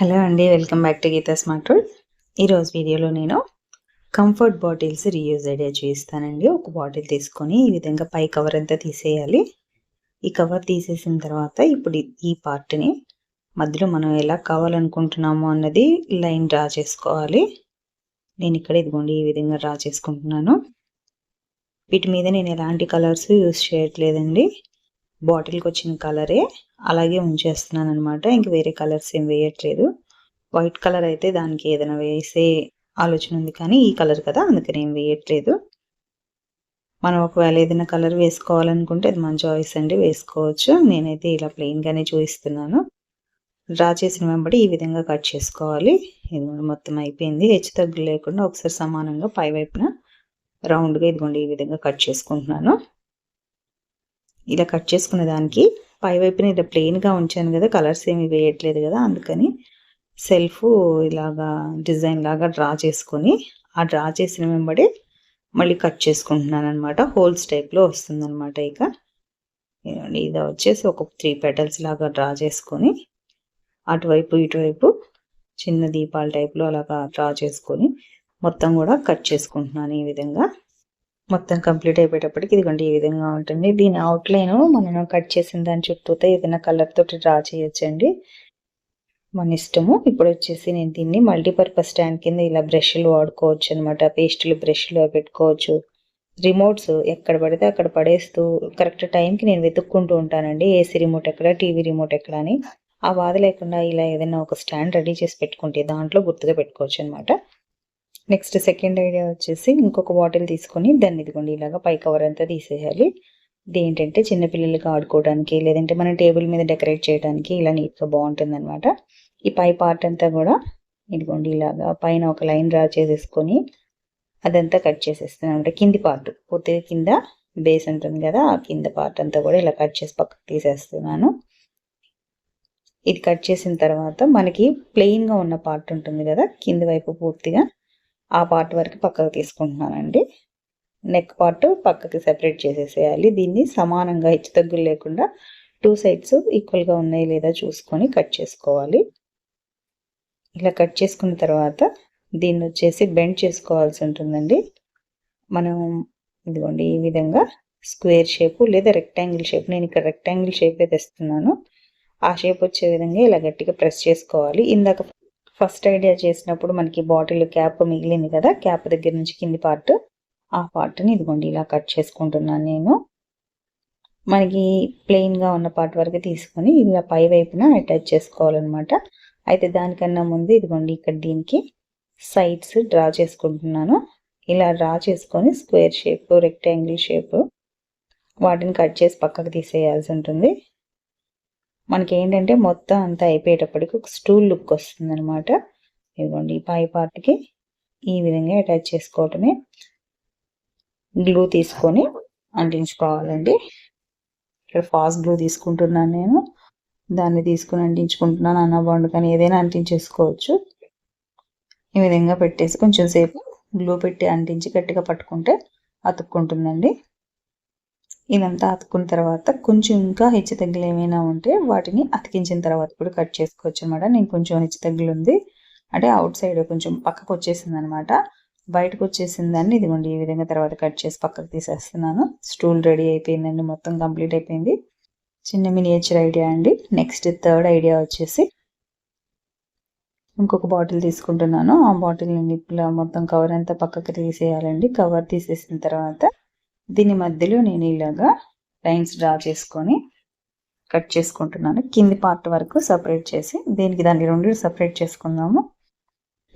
Hello అండి welcome back to Geeta smart ఈరోజు వీడియోలో నేను కంఫర్ట్ బాటిల్స్ రీయూజ్ ఐడియా చేయిస్తానండి ఒక బాటిల్ తీసుకొని ఈ విధంగా పై కవర్ అంతా తీసేయాలి. ఈ కవర్ తీసేసిన తర్వాత ఇప్పుడు ఈ- పార్ట్ని మధ్యలో మనం ఎలా కావాలనుకుంటున్నామో అన్నది లైన్ డ్రా చేసుకోవాలి. నేను ఇక్కడ ఇదిగోండి ఈ విధంగా డ్రా చేసుకుంటున్నాను. వీటి మీద నేను ఎలాంటి కలర్స్ యూస్ చేయట్లేదండి. బాటిల్కి వచ్చిన కలరే అలాగే ఉంచేస్తున్నాను అనమాట ఇంక వేరే కలర్స్ ఏం వేయట్లేదు. వైట్ కలర్ అయితే దానికి ఏదైనా వేసే ఆలోచన ఉంది కానీ ఈ కలర్ కదా అందుకని ఏం వేయట్లేదు. మనం ఒకవేళ ఏదైనా కలర్ వేసుకోవాలనుకుంటే అది మన చాయిస్ అండి వేసుకోవచ్చు. నేనైతే ఇలా ప్లెయిన్గానే చూపిస్తున్నాను. డ్రా చేసిన వెంబడి ఈ విధంగా కట్ చేసుకోవాలి. ఇది మొత్తం అయిపోయింది. హెచ్చు తగ్గు లేకుండా ఒకసారి సమానంగా పై వైపున రౌండ్గా ఇదిగోండి ఈ విధంగా కట్ చేసుకుంటున్నాను. ఇలా కట్ చేసుకున్న దానికి పైవైపున ఇలా ప్లెయిన్గా ఉంచాను కదా కలర్స్ ఏమి వేయట్లేదు కదా అందుకని సెల్ఫ్ ఇలాగా డిజైన్ లాగా డ్రా చేసుకొని ఆ డ్రా చేసిన వెంబడి మళ్ళీ కట్ చేసుకుంటున్నాను అనమాట హోల్స్ టైప్లో వస్తుంది అనమాట ఇక ఇది వచ్చేసి ఒక త్రీ పెటల్స్ లాగా డ్రా చేసుకొని అటువైపు ఇటువైపు చిన్న దీపాల టైప్లో అలాగా డ్రా చేసుకొని మొత్తం కూడా కట్ చేసుకుంటున్నాను ఈ విధంగా. మొత్తం కంప్లీట్ అయిపోయేటప్పటికి ఇదిగోండి ఈ విధంగా ఉంటుంది. దీని అవుట్లైన్ మనం కట్ చేసిన దాని చుట్టూతో ఏదైనా కలర్ తోటి డ్రా చేయొచ్చండి. మన ఇష్టము. ఇప్పుడు వచ్చేసి నేను దీన్ని మల్టీపర్పస్ స్టాండ్ కింద ఇలా బ్రష్లు వాడుకోవచ్చు అనమాట పేస్టులు బ్రష్లు పెట్టుకోవచ్చు. రిమోట్స్ ఎక్కడ పడితే అక్కడ పడేస్తూ కరెక్ట్ టైంకి నేను వెతుక్కుంటూ ఉంటానండి. ఏసీ రిమోట్ ఎక్కడ టీవీ రిమోట్ ఎక్కడ అని. ఆ బాధ లేకుండా ఇలా ఏదైనా ఒక స్టాండ్ రెడీ చేసి పెట్టుకుంటే దాంట్లో గుర్తుగా పెట్టుకోవచ్చు అనమాట నెక్స్ట్ సెకండ్ ఐడియా వచ్చేసి ఇంకొక బాటిల్ తీసుకొని దాన్ని ఇదిగోండి ఇలాగా పై కవర్ అంతా తీసేయాలి. ఇది ఏంటంటే చిన్నపిల్లలకి ఆడుకోవడానికి లేదంటే మన టేబుల్ మీద డెకరేట్ చేయడానికి ఇలా నీట్గా బాగుంటుంది అనమాట ఈ పై పార్ట్ అంతా కూడా ఇదిగోండి ఇలాగా పైన ఒక లైన్ డ్రా చేసేసుకొని అదంతా కట్ చేసేస్తాను అంటే కింది పార్ట్ పూర్తిగా కింద బేస్ ఉంటుంది కదా ఆ కింద పార్ట్ అంతా కూడా ఇలా కట్ చేసి పక్కకు తీసేస్తున్నాను. ఇది కట్ చేసిన తర్వాత మనకి ప్లెయిన్గా ఉన్న పార్ట్ ఉంటుంది కదా కింది వైపు పూర్తిగా ఆ పార్ట్ వరకు పక్కకు తీసుకుంటున్నానండి. నెక్ పార్ట్ పక్కకి సెపరేట్ చేసేసేయాలి. దీన్ని సమానంగా హెచ్చు తగ్గులు లేకుండా టూ సైడ్స్ ఈక్వల్గా ఉన్నాయి లేదా చూసుకొని కట్ చేసుకోవాలి. ఇలా కట్ చేసుకున్న తర్వాత దీన్ని వచ్చేసి బెండ్ చేసుకోవాల్సి ఉంటుందండి. మనం ఇదిగోండి ఈ విధంగా స్క్వేర్ షేప్ లేదా రెక్టాంగిల్ షేప్ నేను ఇక్కడ రెక్టాంగిల్ షేపే తెస్తున్నాను. ఆ షేప్ వచ్చే విధంగా ఇలా గట్టిగా ప్రెస్ చేసుకోవాలి. ఇందాక ఫస్ట్ ఐడియా చేసినప్పుడు మనకి బాటిల్ క్యాప్ మిగిలింది కదా క్యాప్ దగ్గర నుంచి కింది పార్ట్. ఆ పార్ట్ని ఇదిగోండి ఇలా కట్ చేసుకుంటున్నాను నేను. మనకి ప్లెయిన్గా ఉన్న పార్ట్ వరకు తీసుకొని ఇలా పై వైపున అటాచ్ చేసుకోవాలన్నమాట. అయితే దానికన్నా ముందు ఇదిగోండి ఇక్కడ దీనికి సైడ్స్ డ్రా చేసుకుంటున్నాను. ఇలా డ్రా చేసుకొని స్క్వేర్ షేప్ రెక్టాంగిల్ షేప్ వాటిని కట్ చేసి పక్కకు తీసేయాల్సి ఉంటుంది. మనకి ఏంటంటే మొత్తం అంతా అయిపోయేటప్పటికి ఒక స్టూల్ లుక్ వస్తుంది అనమాట ఇదిగోండి ఈ పై పార్ట్కి ఈ విధంగా అటాచ్ చేసుకోవటమే గ్లూ తీసుకొని అంటించుకోవాలండి. ఇక్కడ ఫాస్ట్ గ్లూ తీసుకుంటున్నాను నేను. దాన్ని తీసుకుని అంటించుకుంటున్నాను అన్న బాండు కానీ ఏదైనా అంటించేసుకోవచ్చు. ఈ విధంగా పెట్టేసి కొంచెం సేపు గ్లూ పెట్టి అంటించి గట్టిగా పట్టుకుంటే అతుక్కుంటుందండి. ఇదంతా అతుకున్న తర్వాత కొంచెం ఇంకా హెచ్చు తగ్గులు ఏమైనా ఉంటే వాటిని అతికించిన తర్వాత కూడా కట్ చేసుకోవచ్చు అనమాట నేను కొంచెం హెచ్చు తగ్గులు ఉంది. అంటే అవుట్ సైడ్ కొంచెం పక్కకు వచ్చేసింది అనమాట బయటకు వచ్చేసిందని ఇదిగోండి ఈ విధంగా తర్వాత కట్ చేసి పక్కకు తీసేస్తున్నాను. స్టూల్ రెడీ అయిపోయిందండి మొత్తం కంప్లీట్ అయిపోయింది. చిన్న మినియేచర్ ఐడియా అండి. నెక్స్ట్ థర్డ్ ఐడియా వచ్చేసి ఇంకొక బాటిల్ తీసుకుంటున్నాను. ఆ బాటిల్ నిప్పుల మొత్తం కవర్ అంతా పక్కకి తీసేయాలండి. కవర్ తీసేసిన తర్వాత దీని మధ్యలో నేను ఇలాగా లైన్స్ డ్రా చేసుకొని కట్ చేసుకుంటున్నాను. కింది పార్ట్ వరకు సపరేట్ చేసి దీనికి దాన్ని రెండు సపరేట్ చేసుకుందాము.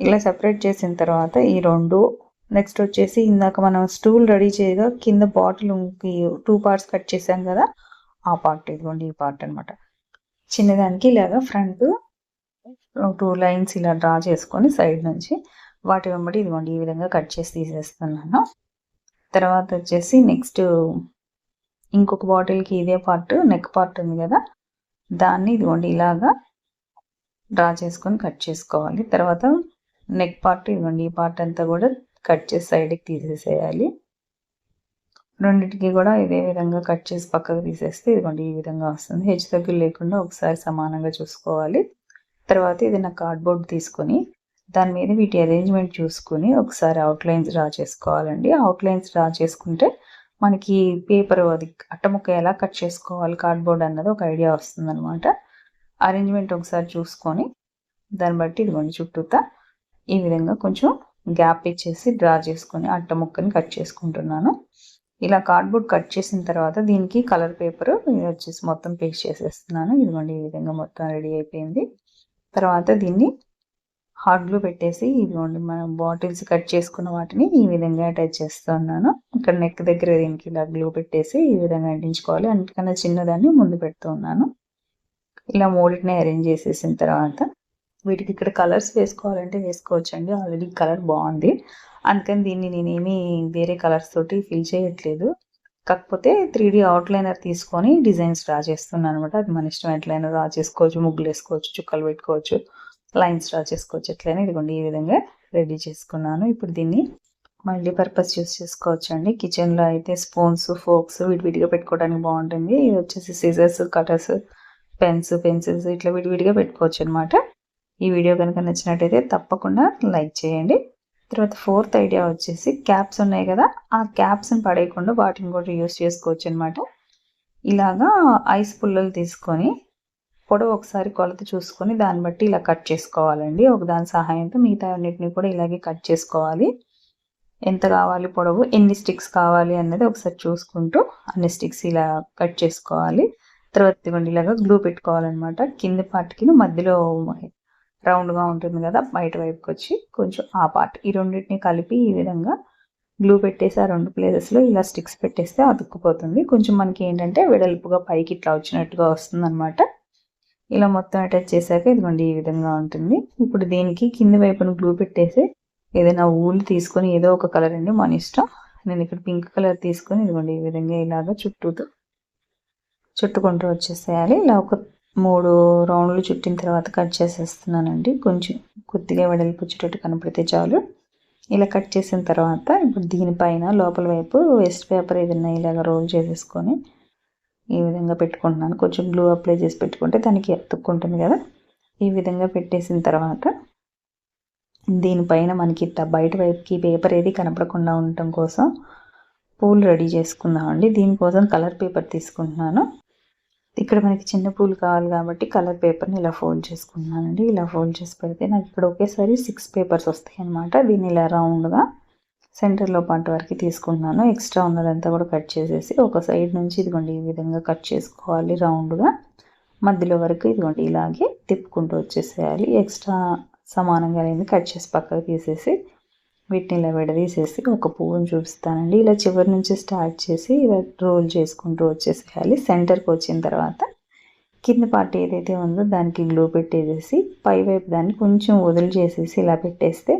ఇలా సపరేట్ చేసిన తర్వాత ఈ రెండు నెక్స్ట్ వచ్చేసి ఇందాక మనం స్టూల్ రెడీ చేయగా కింద బాటిల్ టూ పార్ట్స్ కట్ చేసాం కదా ఆ పార్ట్ ఇదిగోండి ఈ పార్ట్ అనమాట చిన్నదానికి ఇలాగా ఫ్రంట్ టూ లైన్స్ ఇలా డ్రా చేసుకొని సైడ్ నుంచి వాటి వెంబడి ఇదిగోండి ఈ విధంగా కట్ చేసి తీసేస్తున్నాను. తర్వాత వచ్చేసి నెక్స్ట్ ఇంకొక బాటిల్కి ఇదే పార్ట్ నెక్ పార్ట్ ఉంది కదా? దాన్ని ఇదిగోండి ఇలాగా డ్రా చేసుకొని కట్ చేసుకోవాలి. తర్వాత నెక్ పార్ట్ ఇదిగోండి ఈ పార్ట్ అంతా కూడా కట్ చేసి సైడ్కి తీసేసేయాలి. రెండింటికి కూడా ఇదే విధంగా కట్ చేసి పక్కకు తీసేస్తే ఇదిగోండి ఈ విధంగా వస్తుంది. హెచ్చు తగ్గులు లేకుండా ఒకసారి సమానంగా చూసుకోవాలి. తర్వాత ఇది నా కార్డ్బోర్డ్ తీసుకొని దాని మీద వీటి అరేంజ్మెంట్ చూసుకొని ఒకసారి అవుట్లైన్స్ డ్రా చేసుకోవాలండి. అవుట్లైన్స్ డ్రా చేసుకుంటే మనకి పేపర్ అది అట్టముక్క ఎలా కట్ చేసుకోవాలి. కార్డ్బోర్డ్ అన్నది ఒక ఐడియా వస్తుంది అనమాట అరేంజ్మెంట్ ఒకసారి చూసుకొని దాన్ని బట్టి ఇదిగోండి చుట్టూతా ఈ విధంగా కొంచెం గ్యాప్ ఇచ్చేసి డ్రా చేసుకొని అట్ట ముక్కని కట్ చేసుకుంటున్నాను. ఇలా కార్డ్బోర్డ్ కట్ చేసిన తర్వాత దీనికి కలర్ పేపర్ వచ్చేసి మొత్తం పేస్ట్ చేసేస్తున్నాను. ఇదిగోండి ఈ విధంగా మొత్తం రెడీ అయిపోయింది. తర్వాత దీన్ని హాట్ గ్లూ పెట్టేసి ఇదిగోండి మనం బాటిల్స్ కట్ చేసుకున్న వాటిని ఈ విధంగా అటాచ్ చేస్తున్నాను ఇక్కడ నెక్ దగ్గర దీనికి ఇలా గ్లూ పెట్టేసి ఈ విధంగా అంటించుకోవాలి. అందుకన్నా చిన్నదాన్ని ముందు పెడుతూ ఉన్నాను. ఇలా మూడింటిని అరేంజ్ చేసేసిన తర్వాత వీటికి ఇక్కడ కలర్స్ వేసుకోవాలంటే వేసుకోవచ్చండి. ఆల్రెడీ కలర్ బాగుంది. అందుకని దీన్ని నేనేమి వేరే కలర్స్ తోటి ఫిల్ చేయట్లేదు. కాకపోతే త్రీ డీ అవుట్లైనర్ తీసుకొని డిజైన్స్ డ్రా చేస్తున్నాను అనమాట అది మన ఇష్టం. ఎట్లయినా డ్రా చేసుకోవచ్చు ముగ్గులు వేసుకోవచ్చు చుక్కలు పెట్టుకోవచ్చు. లైన్స్ డ్రా చేసుకోవచ్చు ఎట్లయినా ఇదిగోండి ఈ విధంగా రెడీ చేసుకున్నాను. ఇప్పుడు దీన్ని మళ్ళీ పర్పస్ యూస్ చేసుకోవచ్చు అండి కిచెన్లో అయితే స్పూన్స్ ఫోక్స్ విడివిడిగా పెట్టుకోవడానికి బాగుంటుంది. ఇది వచ్చేసి సిజర్స్ కటర్స్ పెన్స్ పెన్సిల్స్ ఇట్లా విడివిడిగా పెట్టుకోవచ్చు అనమాట ఈ వీడియో కనుక నచ్చినట్టయితే తప్పకుండా లైక్ చేయండి. తర్వాత ఫోర్త్ ఐడియా వచ్చేసి క్యాప్స్ ఉన్నాయి కదా ఆ క్యాప్స్ని పడేయకుండా వాటిని కూడా యూస్ చేసుకోవచ్చు అనమాట ఇలాగా ఐస్ పుల్లలు తీసుకొని పొడవు ఒకసారి కొలత చూసుకొని దాన్ని బట్టి ఇలా కట్ చేసుకోవాలండి. ఒక దాని సహాయంతో మిగతా అన్నిటిని కూడా ఇలాగే కట్ చేసుకోవాలి. ఎంత కావాలి పొడవు ఎన్ని స్టిక్స్ కావాలి అన్నది ఒకసారి చూసుకుంటూ అన్ని స్టిక్స్ ఇలా కట్ చేసుకోవాలి. తర్వాత ఇవ్వండి ఇలాగా గ్లూ పెట్టుకోవాలన్నమాట. కింద పార్ట్కి మధ్యలో రౌండ్గా ఉంటుంది కదా బయట వైపుకి వచ్చి కొంచెం ఆ పార్ట్ ఈ రెండింటిని కలిపి ఈ విధంగా గ్లూ పెట్టేసి ఆ రెండు ప్లేసెస్లో ఇలా స్టిక్స్ పెట్టేస్తే అతుక్కుపోతుంది. కొంచెం మనకి ఏంటంటే వెడల్పుగా పైకి ఇట్లా వచ్చినట్టుగా వస్తుంది అనమాట ఇలా మొత్తం అటాచ్ చేశాక ఇదిగోండి ఈ విధంగా ఉంటుంది. ఇప్పుడు దీనికి కింది వైపున గ్లూ పెట్టేసి ఏదైనా ఊలు తీసుకొని ఏదో ఒక కలర్ అండి మన ఇష్టం. నేను ఇక్కడ పింక్ కలర్ తీసుకొని ఇదిగోండి ఈ విధంగా ఇలాగ చుట్టూతో చుట్టుకుంటూ వచ్చేసేయాలి. ఇలా ఒక మూడు రౌండ్లు చుట్టిన తర్వాత కట్ చేసేస్తున్నానండి. కొంచెం కొద్దిగా వెడల్పు వచ్చేటట్టు కనపడితే చాలు. ఇలా కట్ చేసిన తర్వాత ఇప్పుడు దీనిపైన లోపల వైపు వేస్ట్ పేపర్ ఏదైనా ఇలాగ రోల్ చేసేసుకొని ఈ విధంగా పెట్టుకుంటున్నాను. కొంచెం గ్లూ అప్లై చేసి పెట్టుకుంటే దానికి ఎత్తుక్కుంటుంది కదా. ఈ విధంగా పెట్టేసిన తర్వాత దీనిపైన మనకి బయట వైపుకి పేపర్ ఏది కనపడకుండా ఉండటం కోసం పూలు రెడీ చేసుకుందామండి దీనికోసం కలర్ పేపర్ తీసుకుంటున్నాను. ఇక్కడ మనకి చిన్న పూలు కావాలి కాబట్టి కలర్ పేపర్ని ఇలా ఫోల్డ్ చేసుకుంటున్నానండి. ఇలా ఫోల్డ్ చేసి పెడితే నాకు ఇక్కడ ఒకేసారి సిక్స్ పేపర్స్ వస్తాయి అనమాట దీన్ని ఇలా రౌండ్గా సెంటర్లో పాటు వరకు తీసుకుంటున్నాను. ఎక్స్ట్రా ఉన్నదంతా కూడా కట్ చేసేసి ఒక సైడ్ నుంచి ఇదిగోండి ఈ విధంగా కట్ చేసుకోవాలి రౌండ్గా. మధ్యలో వరకు ఇదిగోండి ఇలాగే తిప్పుకుంటూ వచ్చేసేయాలి. ఎక్స్ట్రా సమానంగా లేని కట్ చేసి పక్కకు తీసేసి వీటిని ఇలా విడదీసేసి ఒక పువ్వును చూపిస్తానండి. ఇలా చివరి నుంచి స్టార్ట్ చేసి ఇలా రోల్ చేసుకుంటూ వచ్చేసేయాలి. సెంటర్కి వచ్చిన తర్వాత కింద పార్ట్ ఏదైతే ఉందో దానికి గ్లూ పెట్టేసేసి పై వైపు దాన్ని కొంచెం వదిలి చేసేసి ఇలా పెట్టేస్తే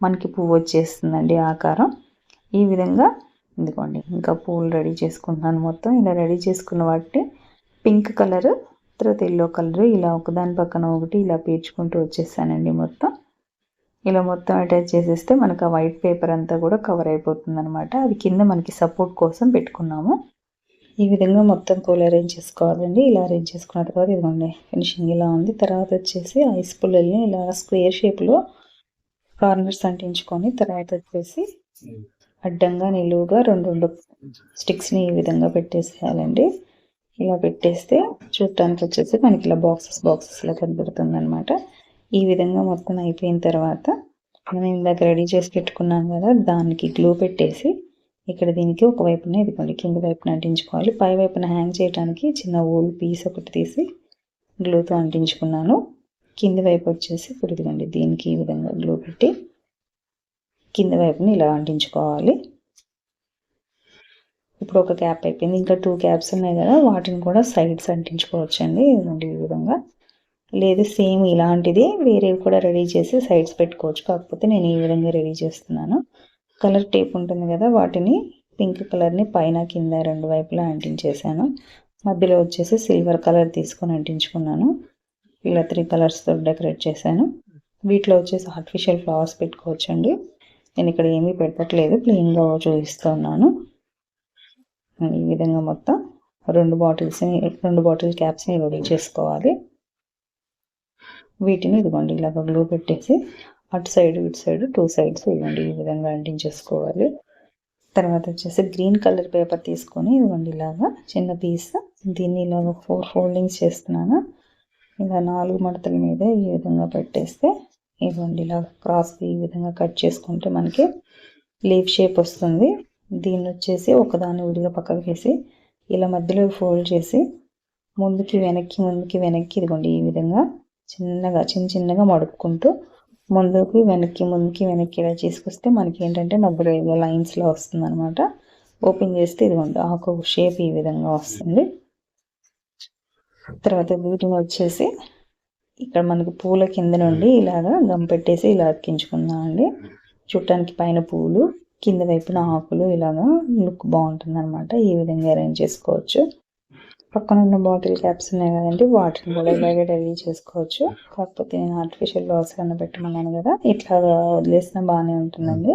మనకి పువ్వు వచ్చేస్తుందండి ఆకారం. ఈ విధంగా ఇదిగోండి ఇంకా పువ్వులు రెడీ చేసుకుంటున్నాను మొత్తం. ఇలా రెడీ చేసుకున్న వాటిని పింక్ కలర్ తర్వాత ఎల్లో కలర్ ఇలా ఒకదాని పక్కన ఒకటి ఇలా పేర్చుకుంటూ వచ్చేసానండి మొత్తం. ఇలా మొత్తం అటాచ్ చేసేస్తే మనకు ఆ వైట్ పేపర్ అంతా కూడా కవర్ అయిపోతుంది అనమాట అది కింద మనకి సపోర్ట్ కోసం పెట్టుకున్నాము. ఈ విధంగా మొత్తం పూలు అరేంజ్ చేసుకోవాలండి. ఇలా అరేంజ్ చేసుకున్న తర్వాత ఇదిగోండి ఫినిషింగ్ ఇలా ఉంది. తర్వాత వచ్చేసి ఐస్ పుల్లల్ని ఇలా స్క్వేర్ షేప్లో కార్నర్స్ అంటించుకొని తర్వాత వచ్చేసి అడ్డంగా నిలువుగా రెండు రెండు స్టిక్స్ని ఈ విధంగా పెట్టేసేయాలండి. ఇలా పెట్టేస్తే చూడటానికి వచ్చేసి మనకి ఇలా బాక్సెస్ బాక్సెస్లో కనబడుతుంది అనమాట ఈ విధంగా మొత్తం అయిపోయిన తర్వాత మనం ఇందాక రెడీ చేసి పెట్టుకున్నాం కదా దానికి గ్లూ పెట్టేసి ఇక్కడ దీనికి ఒక వైపున ఇదిగోండి కింద వైపున అంటించుకోవాలి. పై వైపున హ్యాంగ్ చేయడానికి చిన్న ఓల్డ్ పీస్ ఒకటి తీసి గ్లూతో అంటించుకున్నాను. కింది వైపు వచ్చేసి ఇప్పుడు ఇదిగోండి దీనికి ఈ విధంగా గ్లూ పెట్టి కింద వైపుని ఇలా అంటించుకోవాలి. ఇప్పుడు ఒక క్యాప్ అయిపోయింది. ఇంకా టూ క్యాప్స్ ఉన్నాయి కదా వాటిని కూడా సైడ్స్ అంటించుకోవచ్చండి. ఇదిగోండి ఈ విధంగా. లేదు సేమ్ ఇలాంటిది. వేరేవి కూడా రెడీ చేసి సైడ్స్ పెట్టుకోవచ్చు. కాకపోతే నేను ఈ విధంగా రెడీ చేస్తున్నాను. కలర్ టేప్ ఉంటుంది కదా వాటిని పింక్ కలర్ని పైన కింద రెండు వైపులా అంటించేసాను మధ్యలో వచ్చేసి సిల్వర్ కలర్ తీసుకొని అంటించుకున్నాను. ఇలా త్రీ కలర్స్తో డెకరేట్ చేశాను. వీటిలో వచ్చేసి ఆర్టిఫిషియల్ ఫ్లవర్స్ పెట్టుకోవచ్చండి. నేను ఇక్కడ ఏమీ పెట్టట్లేదు ప్లెయిన్గా చూపిస్తున్నాను. ఈ విధంగా మొత్తం రెండు బాటిల్స్ని రెండు బాటిల్ క్యాప్స్ని రెడీ చేసుకోవాలి. వీటిని ఇదిగోండి ఇలాగ గ్లూ పెట్టేసి అటు సైడ్ ఇటు సైడ్ టూ సైడ్స్ ఇదిగోండి ఈ విధంగా అంటించేసుకోవాలి. తర్వాత వచ్చేసి గ్రీన్ కలర్ పేపర్ తీసుకొని ఇదిగోండి ఇలాగా చిన్న పీస్ దీన్ని ఇలాగ ఫోర్ ఫోల్డింగ్స్ చేస్తున్నాను. ఇలా నాలుగు మడతల మీద ఈ విధంగా పెట్టేస్తే ఇదిగోండి ఇలా క్రాస్ ఈ విధంగా కట్ చేసుకుంటే మనకి లీఫ్ షేప్ వస్తుంది. దీన్ని వచ్చేసి ఒకదాన్ని విడిగా పక్కకు వేసి ఇలా మధ్యలో ఫోల్డ్ చేసి ముందుకి వెనక్కి ముందుకి వెనక్కి ఇదిగోండి ఈ విధంగా చిన్నగా చిన్న చిన్నగా మడుపుకుంటూ ముందుకి వెనక్కి ముందుకి వెనక్కి ఇలా చేసుకొస్తే మనకి ఏంటంటే నవ్వులు ఇలా లైన్స్లో వస్తుంది అనమాట ఓపెన్ చేస్తే ఇదిగోండి ఆకు షేప్ ఈ విధంగా వస్తుంది. తర్వాత వీటిని వచ్చేసి ఇక్కడ మనకి పూల కింద నుండి ఇలాగా గమ్ పెట్టేసి ఇలా అతికించుకుందామండి చుట్టానికి పైన పూలు కింద వైపున ఆకులు ఇలాగా లుక్ బాగుంటుంది అనమాట ఈ విధంగా అరేంజ్ చేసుకోవచ్చు. పక్కన ఉన్న బాటిల్ క్యాప్స్ ఉన్నాయి కదండి వాటిని కూడా ఇలాగే రెడీ చేసుకోవచ్చు. కాకపోతే నేను ఆర్టిఫిషియల్ లాస్ అన్న పెట్టమన్నాను కదా ఇట్లా వదిలేసిన బాగానే ఉంటుందండి.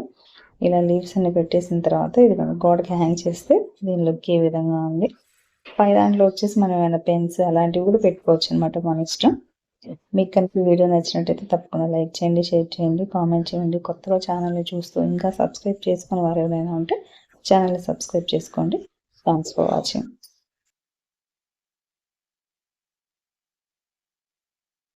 ఇలా లీవ్స్ అన్ని పెట్టేసిన తర్వాత ఇది గోడకి హ్యాంగ్ చేస్తే దీని లుక్ ఏ విధంగా ఉంది. పై దాంట్లో వచ్చేసి మనం ఏమైనా పెన్స్ అలాంటివి కూడా పెట్టుకోవచ్చు అనమాట మన ఇష్టం. మీకు కనుక వీడియో నచ్చినట్టయితే తప్పకుండా లైక్ చేయండి షేర్ చేయండి కామెంట్ చేయండి. కొత్తగా ఛానల్ని చూస్తూ ఇంకా సబ్స్క్రైబ్ చేసుకుని వారు ఎవరైనా ఉంటే ఛానల్ని సబ్స్క్రైబ్ చేసుకోండి. Thanks for watching.